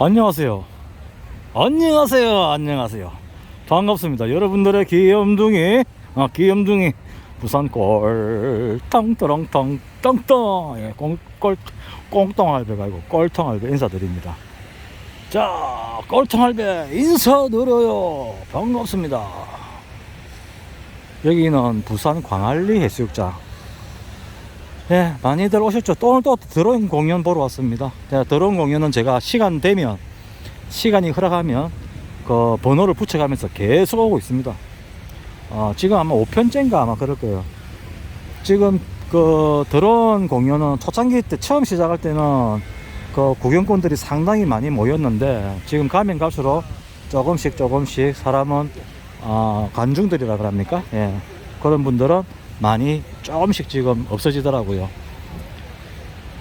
안녕하세요. 안녕하세요. 안녕하세요. 반갑습니다. 여러분들의 귀염둥이, 아, 귀염둥이, 부산 꼴통, 또렁통, 똥똥, 예, 꽁, 꼴, 꽁똥 할배가 아니고 꼴통 할배 인사드립니다. 자, 꼴통 할배 인사드려요. 반갑습니다. 여기는 부산 광안리 해수욕장. 예, 많이들 오셨죠? 또 오늘 또 드론 공연 보러 왔습니다. 자, 드론 공연은 제가 시간 되면, 시간이 허락하면, 그 번호를 붙여가면서 계속 오고 있습니다. 어, 지금 아마 5편째인가 아마 그럴 거예요. 지금 그 드론 공연은 초창기 때 처음 시작할 때는 그 구경꾼들이 상당히 많이 모였는데 지금 가면 갈수록 조금씩 조금씩 사람은 어, 관중들이라 그럽니까? 예. 그런 분들은 많이 조금씩 지금 없어지더라고요.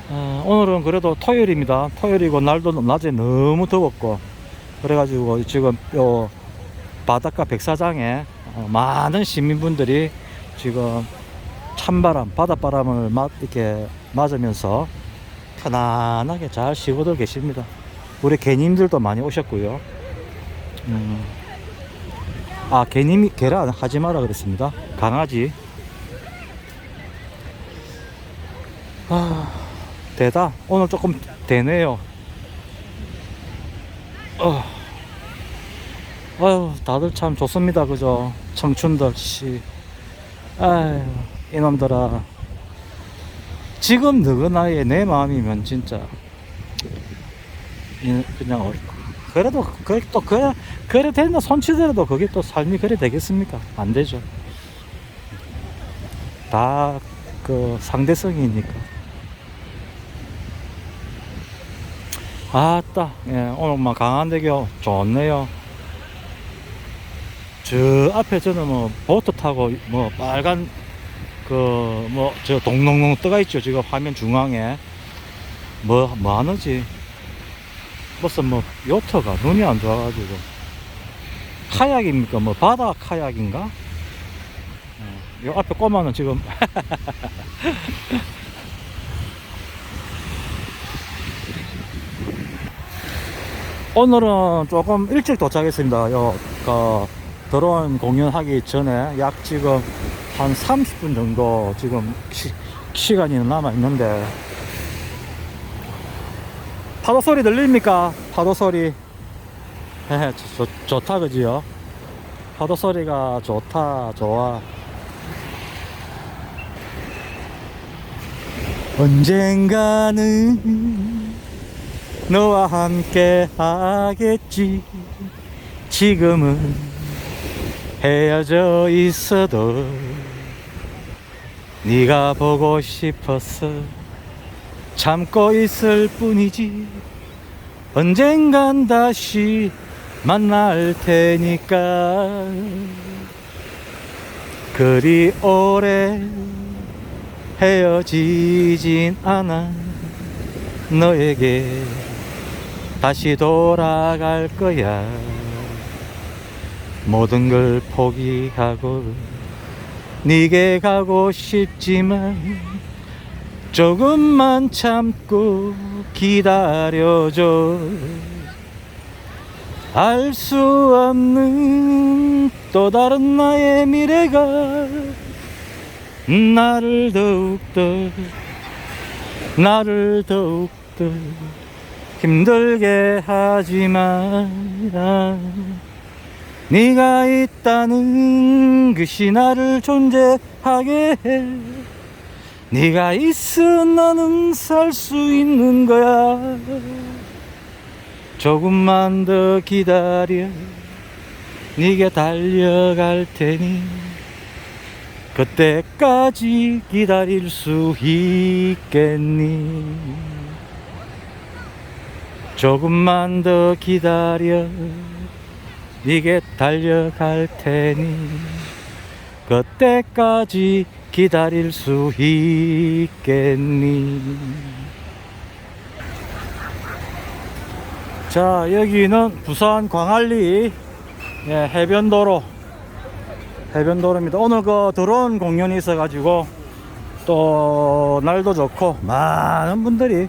어, 오늘은 그래도 토요일입니다. 토요일이고 날도 낮에 너무 더웠고 그래가지고 지금 요 바닷가 백사장에 어, 많은 시민분들이 지금 찬바람, 바닷바람을 맞, 이렇게 맞으면서 편안하게 잘 쉬고들 계십니다. 우리 개님들도 많이 오셨고요. 음, 아, 개님이 계란 하지 마라 그랬습니다. 강아지. 아, 대다. 오늘 조금 되네요. 어. 아유, 다들 참 좋습니다. 그죠? 청춘들, 씨. 아유, 이놈들아. 지금 너그 나이에 내 마음이면 진짜. 이- 그냥, 어, 그래도, 그래, 또, 그래, 그래 된다 손치더라도 그게 또 삶이 그래 되겠습니까? 안 되죠. 다 그 상대성이니까. 아따, 예, 오늘 막 강한대교 좋네요. 저 앞에 저는 뭐 보트 타고 뭐 빨간 그 뭐 저 동동동 떠가 있죠 지금 화면 중앙에. 뭐 뭐 하는지. 무슨 뭐 요트가 눈이 안 좋아가지고. 카약입니까? 뭐 바다 카약인가? 어, 요 앞에 꼬마는 지금 오늘은 조금 일찍 도착했습니다. 요, 그, 드론 공연하기 전에 약 지금 한 30분 정도 지금 시, 시간이 남아 있는데 파도 소리 들립니까? 파도 소리. 좋다, 그지요? 파도 소리가 좋다, 좋아. 언젠가는 너와 함께 하겠지. 지금은 헤어져 있어도 네가 보고 싶어서 참고 있을 뿐이지. 언젠간 다시 만날 테니까. 그리 오래 헤어지진 않아 너에게 다시 돌아갈 거야. 모든 걸 포기하고 네게 가고 싶지만 조금만 참고 기다려줘. 알 수 없는 또 다른 나의 미래가 나를 더욱더 나를 더욱더 힘들게 하지 마라 네가 있다는 것이 나를 존재하게 해. 네가 있어 나는 살 수 있는 거야. 조금만 더 기다려. 네게 달려갈 테니 그때까지 기다릴 수 있겠니 조금만 더 기다려. 네게 달려갈 테니 그때까지 기다릴 수 있겠니? 자 여기는 부산 광안리 예, 해변도로 해변도로입니다. 오늘 그 드론 공연이 있어 가지고 또 날도 좋고 많은 분들이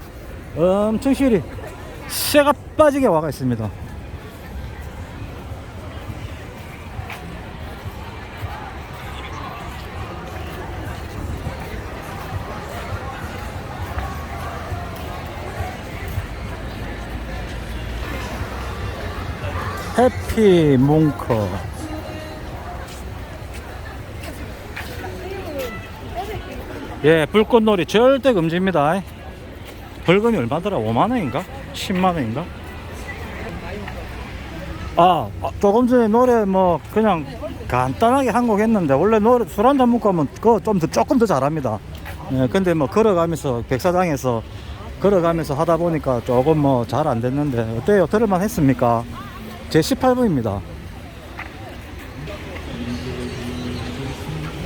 엄청 시리 새가 빠지게 와가 있습니다. 해피 몽커. 예 불꽃놀이 절대 금지입니다. 벌금이 얼마더라? 5만원인가 10만 원인가 아 아, 조금 전에 노래 뭐 그냥 간단하게 한 곡 했는데 원래 노래 술 한잔 먹고 하면 그거 좀 더 조금 더 잘합니다 예 근데 뭐 걸어가면서 백사장에서 걸어가면서 하다 보니까 조금 뭐 잘 안 됐는데 어때요 들을만 했습니까 제 18부입니다.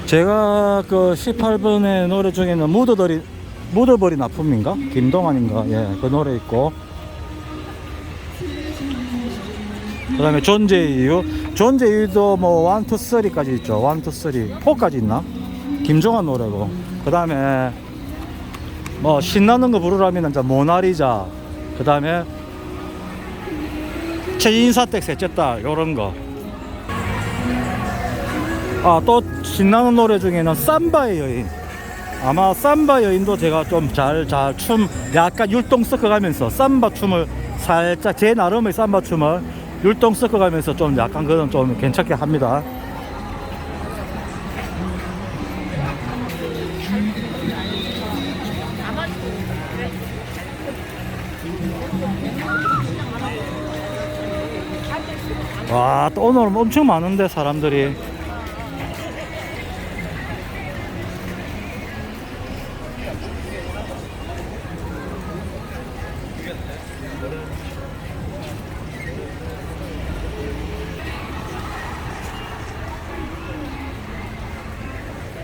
제가 그 18번의 노래 중에는 묻어버리, 묻어버린 아픔인가? 김동완인가? 예, 그 노래 있고. 그 다음에 존재의 이유. 존재의 이유도 뭐, 1, 2, 3까지 있죠. 1, 2, 3. 4까지 있나? 김종환 노래고. 그 다음에 뭐, 신나는 거 부르라면 모나리자. 그 다음에 최인사댁 셋째 딸 요런 거. 아 또 신나는 노래 중에는 삼바의 여인. 아마 삼바 여인도 제가 좀 잘 잘 춤 약간 율동 섞어가면서 삼바 춤을 살짝 제 나름의 삼바 춤을 율동 섞어가면서 좀 약간 그런 좀 괜찮게 합니다. 와, 또 오늘 엄청 많은데 사람들이.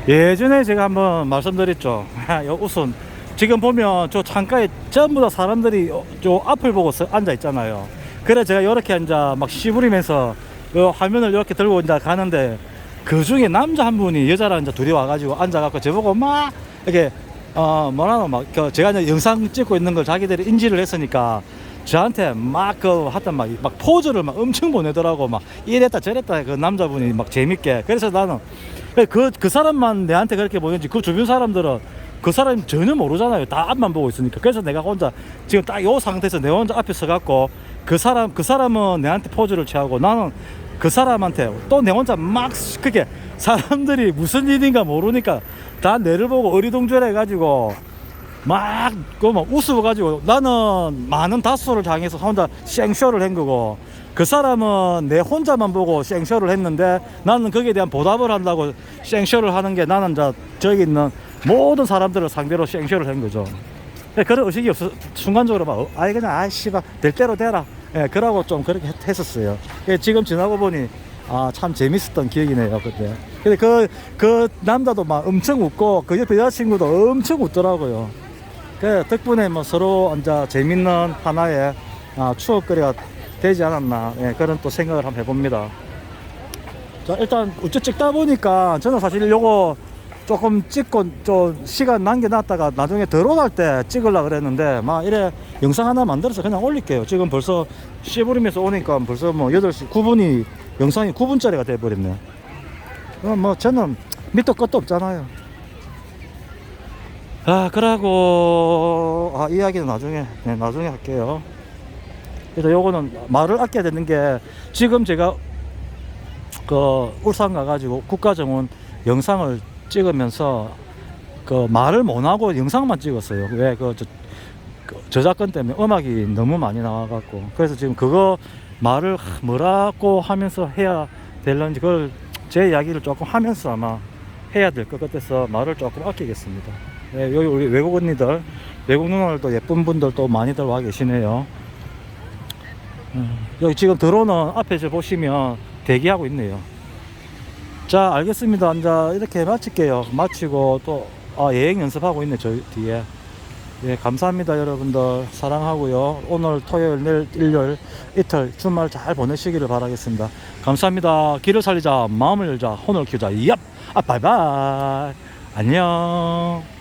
예전에 제가 한번 말씀드렸죠. 요 우선 지금 보면 저 창가에 전부 다 사람들이 어, 저 앞을 보고 서- 앉아 있잖아요. 그래 제가 이렇게 앉아 막 씨부리면서 그 화면을 이렇게 들고 이제 가는데 그 중에 남자 한 분이 여자랑 이제 둘이 와가지고 앉아갖고 저보고 막 이렇게 어 뭐라노 막그 제가 이제 영상 찍고 있는 걸 자기들이 인지를 했으니까 저한테 막그 하여튼 막, 막 포즈를 막 엄청 보내더라고 막 이랬다 저랬다 그 남자분이 막 재밌게 그래서 나는 그, 그 사람만 내한테 그렇게 보는지 그 주변 사람들은 그 사람이 전혀 모르잖아요. 다 앞만 보고 있으니까. 그래서 내가 혼자 지금 딱 요 상태에서 내 혼자 앞에 서갖고 그 사람, 그 사람은 내한테 포즈를 취하고 나는 그 사람한테 또 내 혼자 막 그게 사람들이 무슨 일인가 모르니까 다 내를 보고 어리둥절해가지고 막, 그, 뭐, 웃어가지고 나는 많은 다수를 당해서 혼자 생쇼를 한 거고 그 사람은 내 혼자만 보고 생쇼를 했는데 나는 거기에 대한 보답을 한다고 생쇼를 하는 게 나는 자, 저기 있는 모든 사람들을 상대로 생쇼를 한 거죠. 예, 그런 의식이 없어, 순간적으로 막, 어, 아이, 그냥, 아이, 씨발, 될 대로 되라. 예, 그러고 좀 그렇게 했, 했었어요. 예, 지금 지나고 보니, 아, 참 재밌었던 기억이네요, 그때. 근데 그, 그 남자도 막 엄청 웃고, 그 옆에 여자친구도 엄청 웃더라고요. 그 덕분에 뭐 서로 앉아 재밌는 하나의 아, 추억거리가 되지 않았나 예, 그런 또 생각을 한번 해봅니다. 자 일단 우째 찍다 보니까 저는 사실 요거 조금 찍고 좀 시간 남겨놨다가 나중에 들어갈 때 찍으려 그랬는데 막 이래 영상 하나 만들어서 그냥 올릴게요. 지금 벌써 씨부리면서 오니까 벌써 뭐 8시 9분이 영상이 9분짜리가 돼버렸네. 어, 뭐 저는 밑도 끝도 없잖아요. 아, 그러고, 아, 이야기는 나중에, 네, 나중에 할게요. 그래서 요거는 말을 아껴야 되는 게, 지금 제가, 그, 울산 가가지고 국가정원 영상을 찍으면서, 그, 말을 못 하고 영상만 찍었어요. 왜, 그, 저, 그 저작권 때문에 음악이 너무 많이 나와갖고. 그래서 지금 그거 말을 하- 뭐라고 하면서 해야 될런지, 그걸 제 이야기를 조금 하면서 아마 해야 될 것 같아서 말을 조금 아끼겠습니다. 네, 여기 우리 외국 언니들, 외국 누나들도 예쁜 분들 또 많이들 와 계시네요. 음, 여기 지금 들어오는 앞에 서 보시면 대기하고 있네요. 자, 알겠습니다. 이제 이렇게 마칠게요. 마치고 또, 아, 예행 연습하고 있네, 저 뒤에. 예, 감사합니다, 여러분들. 사랑하고요. 오늘 토요일, 내일 일요일, 이틀, 주말 잘 보내시기를 바라겠습니다. 감사합니다. 길을 살리자, 마음을 열자, 혼을 키우자. 얍! 아, 바이바이. 안녕.